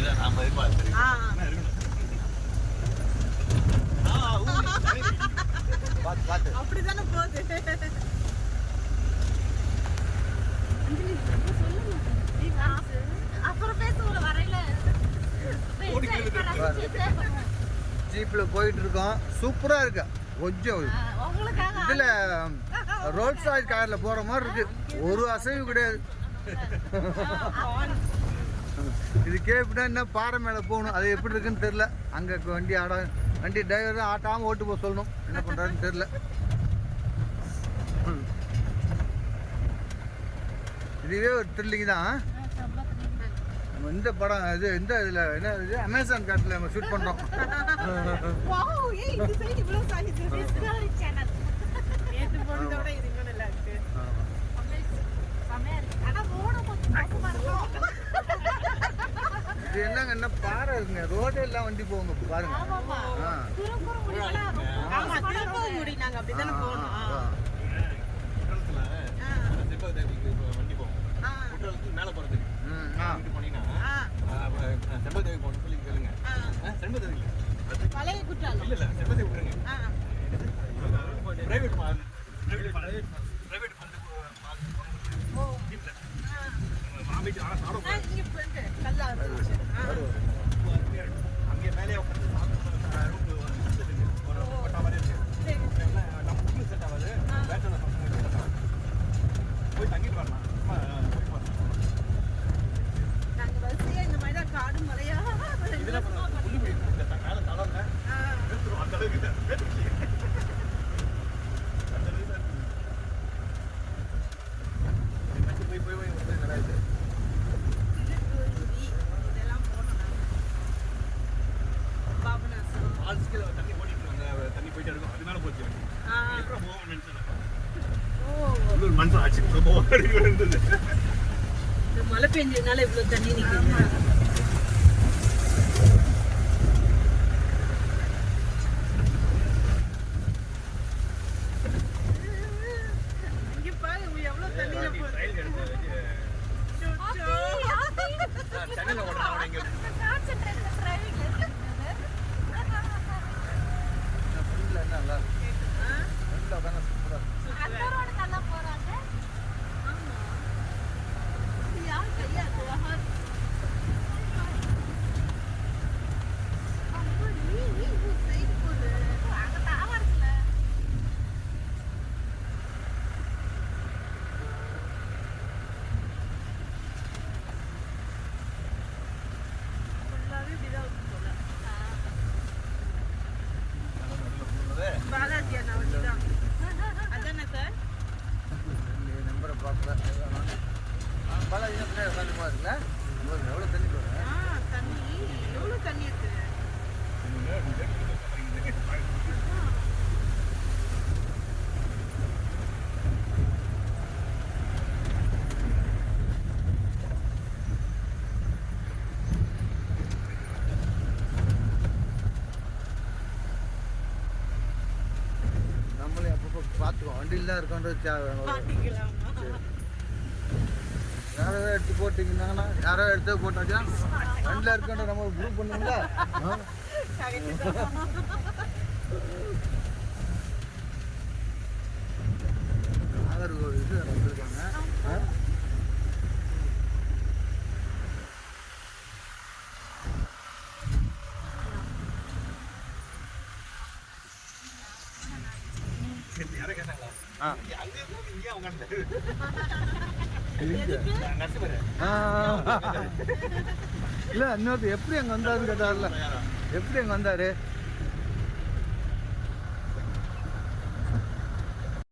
இதான் நாம. அப்படிதானே போகுது. ஜீப்பில் போயிட்டு இருக்கோம் சூப்பராக இருக்கு கொஞ்சம் இதில் ரோட் சைட் காரில் போகிற மாதிரி இருக்கு ஒரு அசைவு கிடையாது இது கேப்பிட்டா என்ன பாறை மேலே போகணும்? அது எப்படி இருக்குன்னு தெரில அங்கே வண்டி ஆட வண்டி டிரைவர் தான் ஆட்டாமல் ஓட்டு போக சொல்லணும். என்ன பண்ணுறாருன்னு தெரில இதுவே ஒரு த்ரில்லிங் தான். நம்ம இந்த படம் இது இந்த இதில் என்ன இது? அமேசான் காட்டில் நம்ம ஷூட் பண்ணுறோம் இது நல்லா இருக்கு செமையா இருக்கு ஆனா ரோடு கொஞ்சம் மோசமா இருக்கும் இது என்னங்க என்ன பாறை இருக்குங்க? ரோடே எல்லாம் வண்டி போங்க பாருங்க. ஆமாமா ஆ. குறு குறு முடிவெல்லாம் ரொம்ப ஆமா மோசமான திருப்பவும் road. முடி நாங்க அப்படிதானே தண்ணி ஓடிட்டு இருக்கு. அங்க தண்ணி போயிட்டே இருக்கும். அது மேலே போச்சு போவோம்னு நினைச்சேன் ஓ. உள்ளூர் மனுஷன் கூட போவோம் இருந்தது இந்த மழை பெஞ்சதுனால இவ்வளவு தண்ணி நிக்குது. உட்காந்து இருக்குல்ல எவ்வளோ தண்ணி தண்ணி. எவ்வளவு தண்ணி இருக்கு? நம்மளே அப்பப்போ பார்த்துக்கோம் வண்டியில் தான் இருக்கோன்றது மாட்டிக்கலாமா யாரோ எடுத்து போட்டிங்கன்னா யாரோ எடுத்து போட்டாச்சா? ரெண்டில் இருக்கின்ற நம்ம குரூப் பண்ணுங்களா ஆதார் ஒரு இது வந்திருக்காங்க. யாரும் கேட்டாங்களா இல்ல இன்னொரு எப்படி அங்க வந்தாருன்னு கேட்டார்ல. எப்படி அங்க வந்தாரு?